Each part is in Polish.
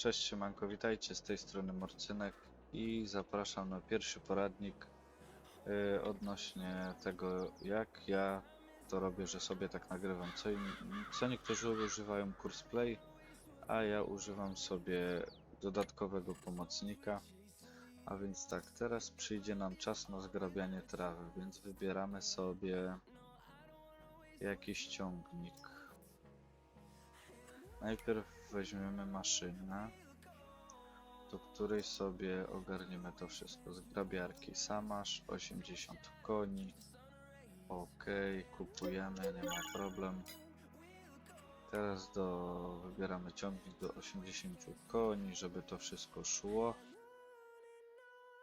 Cześć siemanko, witajcie z tej strony Morcynek i zapraszam na pierwszy poradnik y, odnośnie tego jak ja to robię, że sobie tak nagrywam. Co, co niektórzy używają Kurs Play, a ja używam sobie dodatkowego pomocnika. A więc tak, teraz przyjdzie nam czas na zgrabianie trawy, więc wybieramy sobie jakiś ciągnik. Najpierw weźmiemy maszynę, do której sobie ogarniemy to wszystko. Zgrabiarki Samasz, 80 koni. Ok, kupujemy, nie ma problem. Teraz do, wybieramy ciągnik do 80 koni, żeby to wszystko szło.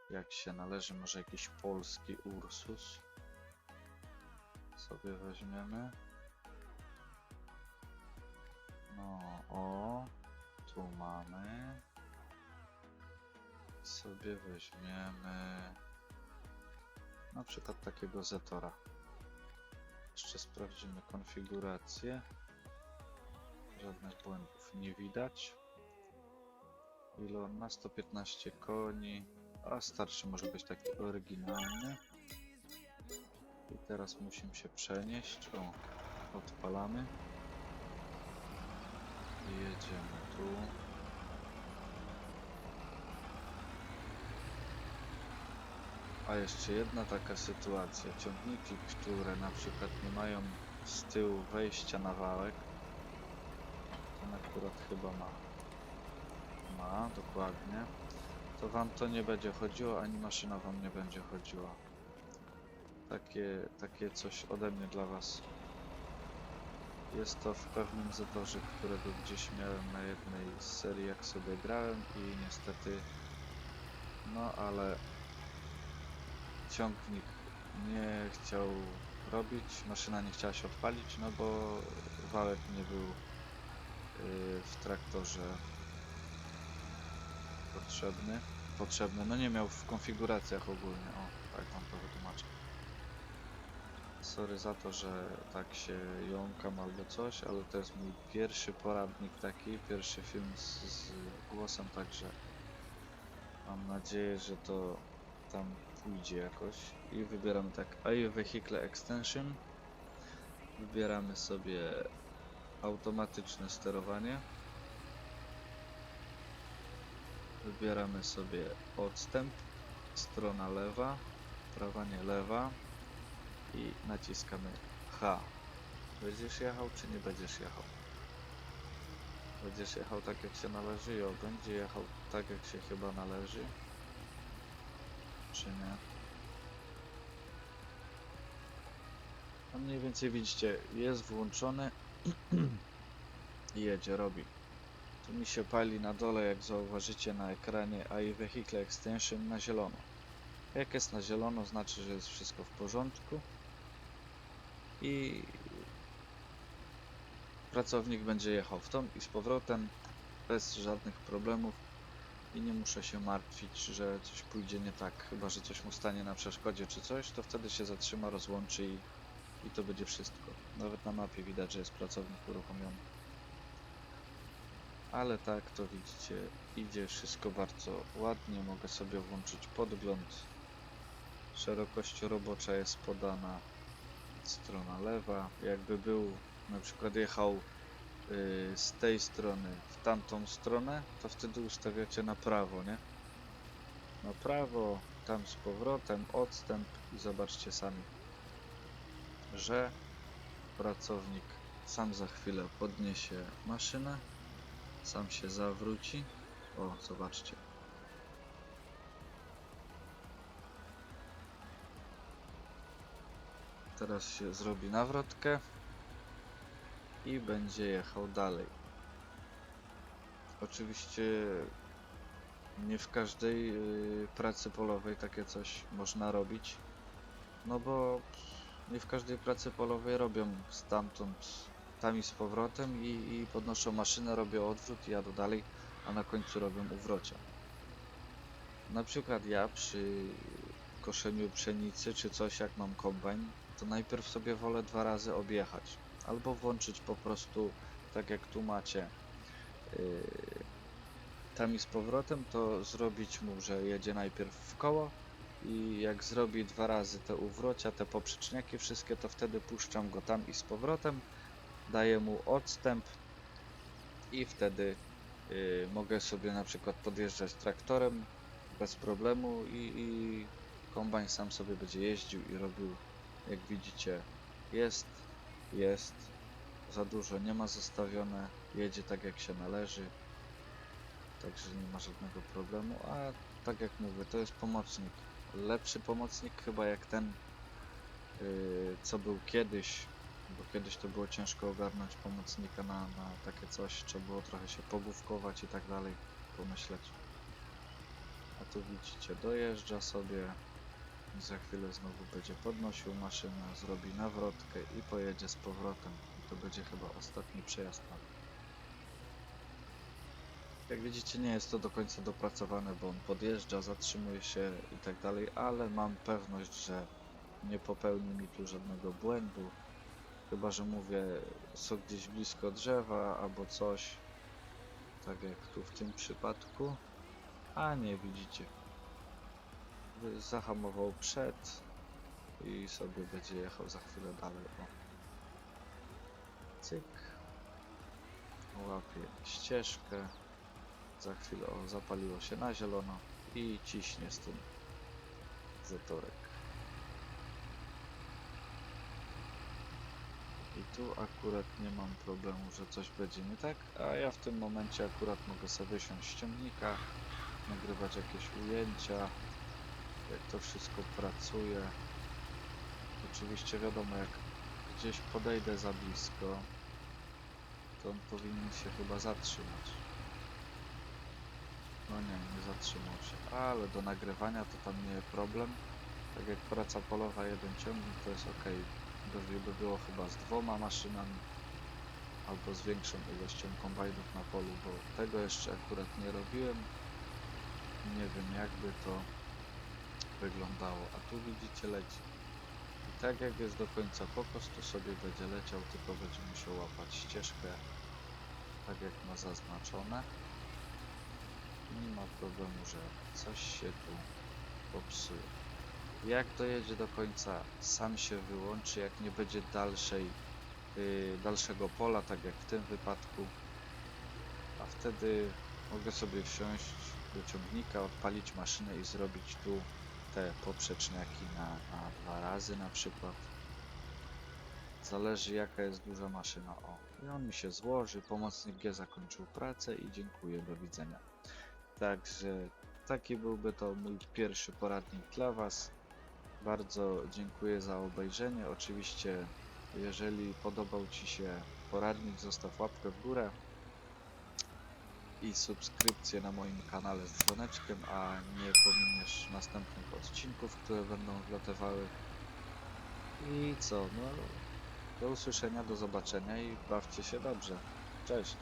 Jak się należy, może jakiś polski Ursus sobie weźmiemy. No, o, tu mamy. Sobie weźmiemy na przykład takiego Zetora. Jeszcze sprawdzimy konfigurację. Żadnych błędów nie widać. Ile on ma? 115 koni. A starszy może być taki oryginalny. I teraz musimy się przenieść. O, odpalamy. Jedziemy tu. A jeszcze jedna taka sytuacja. Ciągniki, które na przykład nie mają z tyłu wejścia na wałek. Ten akurat chyba ma. Ma, dokładnie. To wam to nie będzie chodziło, ani maszyna wam nie będzie chodziła. Takie, takie coś ode mnie dla was. Jest to w pewnym zatorze, którego gdzieś miałem na jednej z serii, jak sobie grałem i niestety, no ale ciągnik nie chciał robić, maszyna nie chciała się odpalić, no bo wałek nie był yy, w traktorze potrzebny. Potrzebny, no nie miał w konfiguracjach ogólnie, o, tak wam to wytłumaczę. Sorry za to, że tak się jąkam albo coś, ale to jest mój pierwszy poradnik taki, pierwszy film z, z głosem, także mam nadzieję, że to tam pójdzie jakoś. I wybieramy tak AI Vehicle Extension. Wybieramy sobie automatyczne sterowanie. Wybieramy sobie odstęp, strona lewa, prawa nie lewa i naciskamy H. Będziesz jechał czy nie będziesz jechał? Będziesz jechał tak jak się należy, jo, będzie jechał tak jak się chyba należy. Czy nie? No mniej więcej widzicie, jest włączony i jedzie, robi. Tu mi się pali na dole, jak zauważycie na ekranie AI Vehicle Extension na zielono. Jak jest na zielono, znaczy, że jest wszystko w porządku i pracownik będzie jechał w tą i z powrotem bez żadnych problemów i nie muszę się martwić, że coś pójdzie nie tak, chyba że coś mu stanie na przeszkodzie czy coś, to wtedy się zatrzyma, rozłączy i, i to będzie wszystko. Nawet na mapie widać, że jest pracownik uruchomiony. Ale tak to widzicie, idzie wszystko bardzo ładnie, mogę sobie włączyć podgląd. Szerokość robocza jest podana strona lewa. Jakby był, na przykład jechał y, z tej strony w tamtą stronę, to wtedy ustawiacie na prawo, nie? Na prawo, tam z powrotem, odstęp i zobaczcie sami, że pracownik sam za chwilę podniesie maszynę, sam się zawróci. O, zobaczcie. Teraz się zrobi nawrotkę i będzie jechał dalej. Oczywiście nie w każdej y, pracy polowej takie coś można robić, no bo nie w każdej pracy polowej robią stamtąd tam i z powrotem i, i podnoszą maszynę, robią odwrót i jadą dalej, a na końcu robią uwrocia. Na przykład ja przy koszeniu pszenicy czy coś jak mam kombajn, to najpierw sobie wolę dwa razy objechać. Albo włączyć po prostu, tak jak tu macie, yy, tam i z powrotem, to zrobić mu, że jedzie najpierw w koło i jak zrobi dwa razy te uwrocia, te poprzeczniaki wszystkie, to wtedy puszczam go tam i z powrotem, daję mu odstęp i wtedy y, mogę sobie na przykład podjeżdżać traktorem bez problemu i, i kombajn sam sobie będzie jeździł i robił, jak widzicie, jest, jest, za dużo nie ma zostawione, jedzie tak jak się należy, także nie ma żadnego problemu, a tak jak mówię, to jest pomocnik, lepszy pomocnik chyba jak ten, yy, co był kiedyś, bo kiedyś to było ciężko ogarnąć pomocnika na, na takie coś, trzeba było trochę się pogłówkować i tak dalej, pomyśleć. A tu widzicie, dojeżdża sobie, za chwilę znowu będzie podnosił maszynę, zrobi nawrotkę i pojedzie z powrotem. To będzie chyba ostatni przejazd na jak widzicie nie jest to do końca dopracowane, bo on podjeżdża, zatrzymuje się i tak dalej, ale mam pewność, że nie popełni mi tu żadnego błędu. Chyba, że mówię, są gdzieś blisko drzewa albo coś, tak jak tu w tym przypadku. A nie, widzicie. Zahamował przed i sobie będzie jechał za chwilę dalej. O. Cyk. Łapie ścieżkę. Za chwilę o, zapaliło się na zielono i ciśnie z tym zatorek. I tu akurat nie mam problemu, że coś będzie nie tak, a ja w tym momencie akurat mogę sobie wysiąść z ciągnika, nagrywać jakieś ujęcia, jak to wszystko pracuje. Oczywiście wiadomo, jak gdzieś podejdę za blisko, to on powinien się chyba zatrzymać. No nie, nie zatrzymał się, ale do nagrywania to tam nie problem. Tak jak praca polowa, jeden ciągnik to jest ok. Gorzej by było chyba z dwoma maszynami albo z większą ilością kombajnów na polu, bo tego jeszcze akurat nie robiłem. Nie wiem jakby to wyglądało, a tu widzicie leci. I tak jak jest do końca pokos, to sobie będzie leciał, tylko będzie musiał łapać ścieżkę tak jak ma zaznaczone. Nie ma problemu, że coś się tu popsuje. Jak dojedzie do końca, sam się wyłączy, jak nie będzie dalszej, yy, dalszego pola, tak jak w tym wypadku. A wtedy mogę sobie wsiąść do ciągnika, odpalić maszynę i zrobić tu te poprzeczniaki na, na dwa razy na przykład. Zależy jaka jest duża maszyna. O, i on mi się złoży, pomocnik G zakończył pracę i dziękuję, do widzenia. Także taki byłby to mój pierwszy poradnik dla Was. Bardzo dziękuję za obejrzenie. Oczywiście, jeżeli podobał Ci się poradnik, zostaw łapkę w górę i subskrypcję na moim kanale z dzwoneczkiem, a nie pominiesz następnych odcinków, które będą wlatywały. I co, no, do usłyszenia, do zobaczenia i bawcie się dobrze. Cześć!